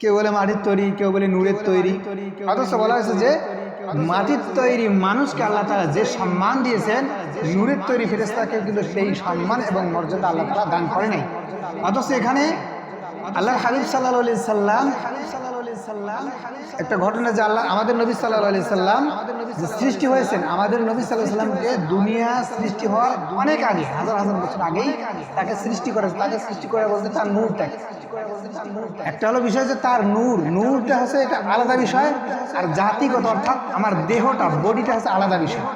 কেউ বলে মাটির তৈরি, কেউ বলে নূরের তৈরি। অথচ বলা হয়েছে যে, মাটির তৈরি মানুষকে আল্লাহ তালা যে সম্মান দিয়েছেন, নূরের তৈরি ফেরেস্তাকে কিন্তু সেই সম্মান এবং মর্যাদা আল্লাহ তালা দান করে নাই। অথচ এখানে আল্লাহ হাবিব সাল্লাহ সাল্লাম একটা ঘটনা যে আল্লাহ, আমাদের নবী সাল্লাহ আলি সাল্লাম সৃষ্টি হয়েছেন, আমাদের নবী সাল্লাহ সাল্লামকে দুনিয়া সৃষ্টি হওয়ার অনেক আগে, হাজার হাজার বছর আগেই তাকে সৃষ্টি করেছে তাকে সৃষ্টি করে বলতে তার নূরটাকে একটা হলো বিষয় যে তার নূর, নূরটা হচ্ছে এটা আলাদা বিষয়, আর জাতিগত অর্থাৎ আমার দেহটা, বডিটা হচ্ছে আলাদা বিষয়।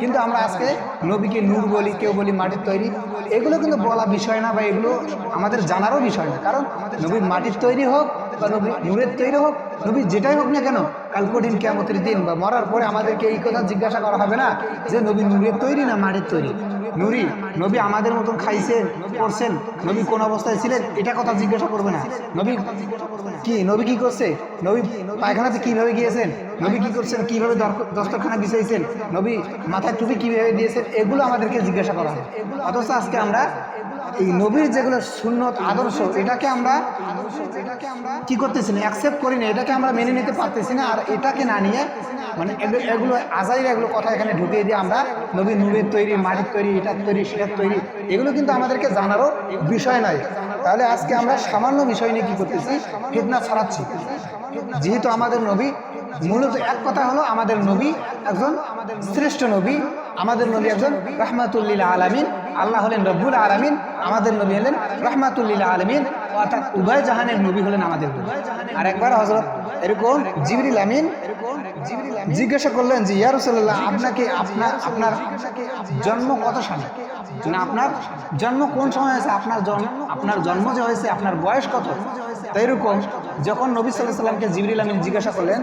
কিন্তু আমরা আজকে নবীকে নূর বলি, কেউ বলি মাটির তৈরি, এগুলো কিন্তু বলা বিষয় না বা এগুলো আমাদের জানারও বিষয় না। কারণ নবী মাটির তৈরি হোক নবী তৈরি হোক, নবী যেটাই হোক না কেন কাল কঠিন কেমতের দিন বা মরার পরে আমাদেরকে এই কথা জিজ্ঞাসা করা হবে না যে নবী নূরের তৈরি না মাটির তৈরি। নুরি, নবী আমাদের মতন খাইছেন, করছেন, নবী কোন অবস্থায় ছিলেন? এটা কথা জিজ্ঞাসা করবে না। নবী কি নবী কি করছে? নবী পায়খানাতে কীভাবে গিয়েছেন? নবী কি করছেন? কীভাবে দস্তরখানা বিছাইছেন? নবী মাথায় টুপি কীভাবে দিয়েছেন? এগুলো আমাদেরকে জিজ্ঞাসা করা হয়। অথচ আজকে আমরা এই নবীর যেগুলো সুন্নত, আদর্শ, এটাকে আমরা এটাকে আমরা কি করতেছি না অ্যাকসেপ্ট করি না, এটাকে আমরা মেনে নিতে পারতেছি না, আর এটাকে না নিয়ে মানে এগুলো- আজাইর এগুলো কথা এখানে ঢুকিয়ে দিয়ে আমরা নবী নূরের তৈরি, মাটির তৈরি এটার তৈরি, সেটা তৈরি। এগুলো কিন্তু আমাদেরকে জানারও বিষয় নাই তাহলে আজকে আমরা সামান্য বিষয় নিয়ে কী করতেছি? ফিতনা ছড়াচ্ছি। যেহেতু আমাদের নবী, মূলত এক কথা হলো আমাদের নবী একজন শ্রেষ্ঠ নবী, আমাদের নবী একজন রহমাতুল্লিল আলমিন। আল্লাহ হলেন রব্বুল আলমিন, আমাদের নবী হলেন রহমাতুল্লিল আলমিন, অর্থাৎ উভয় জাহানের নবী হলেন আমাদের আর একবার হজরত এরকম জিবরিল আমিন জিজ্ঞাসা করলেন যে, ইয়া রসুল্লাহ আপনাকে আপনার আপনার জন্ম কত সালে? না, আপনার জন্ম কোন সময় হয়েছে? আপনার জন্ম আপনার জন্ম যে হয়েছে, আপনার বয়স কত? তাই এরকম যখন নবী সাল্লাহ সাল্লামকে জিবরিল আমিন জিজ্ঞাসা করলেন